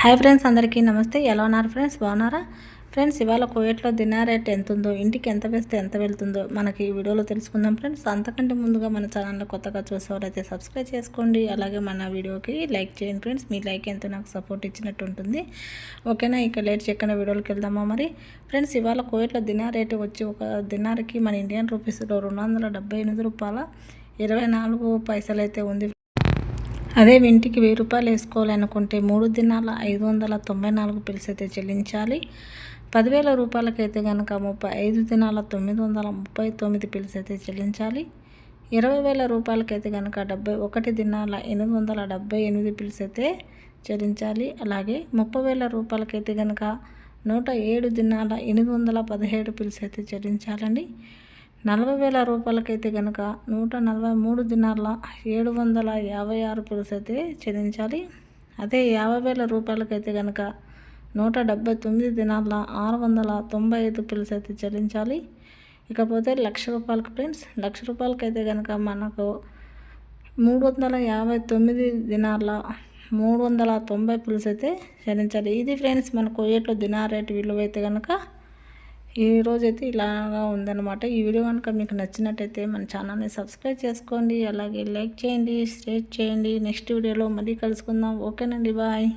Hi friends అందరికీ నమస్తే. ఎలా ఉన్నారు ఫ్రెండ్స్? బాగున్నారా? ఫ్రెండ్స్ ఇవాళ కోయట్లో దినా రేట్ ఎంత ఉందో ఇంటికి ఎంత వేస్తే ఎంత వెళ్తుందో మనకి ఈ వీడియోలో తెలుసుకుందాం ఫ్రెండ్స్. అంతకంటే ముందుగా మన ఛానల్లో కొత్తగా చూసేవారైతే సబ్స్క్రైబ్ చేసుకోండి. అలాగే మన వీడియోకి లైక్ చేయండి ఫ్రెండ్స్. మీ లైక్ ఎంతో నాకు సపోర్ట్ ఇచ్చినట్టు ఉంటుంది. ఓకేనా? ఇక లేట్ చెక్కన వీడియోలోకి వెళ్దామా మరి? ఫ్రెండ్స్ ఇవాళ కోయట్లో దినా రేటు వచ్చి ఒక దినార్కి మన ఇండియన్ రూపీస్లో రెండు వందల డెబ్బై ఎనిమిది రూపాయల ఇరవై నాలుగు పైసలు అయితే ఉంది అదే ఇంటికి వెయ్యి రూపాయలు వేసుకోవాలనుకుంటే మూడు దినాల ఐదు వందల తొంభై నాలుగు పిల్స్ అయితే చెల్లించాలి. పదివేల రూపాయలకైతే కనుక ముప్పై ఐదు దినాల తొమ్మిది వందల ముప్పై తొమ్మిది పిల్స్ అయితే చెల్లించాలి. ఇరవై వేల రూపాయలకైతే కనుక డెబ్బై ఒకటి దినాల ఎనిమిది వందల డెబ్బై ఎనిమిది పిల్స్ అయితే చెల్లించాలి. అలాగే ముప్పై వేల రూపాయలకైతే కనుక నూట ఏడు దినాల ఎనిమిది వందల పదిహేడు పిల్స్ అయితే చెల్లించాలండి. నలభై వేల రూపాయలకైతే కనుక నూట నలభై మూడు దినార్ల ఏడు వందల యాభై ఆరు పులుసు అయితే చెల్లించాలి. అదే యాభై వేల రూపాయలకైతే కనుక నూట డెబ్బై తొమ్మిది దినాల ఆరు వందల తొంభై ఐదు పులుసు అయితే చెల్లించాలి. ఇకపోతే లక్ష రూపాయలకు ఫ్రెండ్స్ లక్ష రూపాయలకైతే కనుక మనకు మూడు వందల యాభై తొమ్మిది దినాల మూడు వందల తొంభై పులుసు అయితే చెల్లించాలి. ఇది ఫ్రెండ్స్ మన కొయ్యేట్లో దినార్ రేటు విలువ అయితే కనుక ఈరోజు అయితే ఇలాగా ఉందన్నమాట. ఈ వీడియో కనుక మీకు నచ్చినట్టయితే మన ఛానల్ని సబ్స్క్రైబ్ చేసుకోండి. అలాగే లైక్ చేయండి షేర్ చేయండి. నెక్స్ట్ వీడియోలో మళ్ళీ కలుసుకుందాం. ఓకేనండి బాయ్.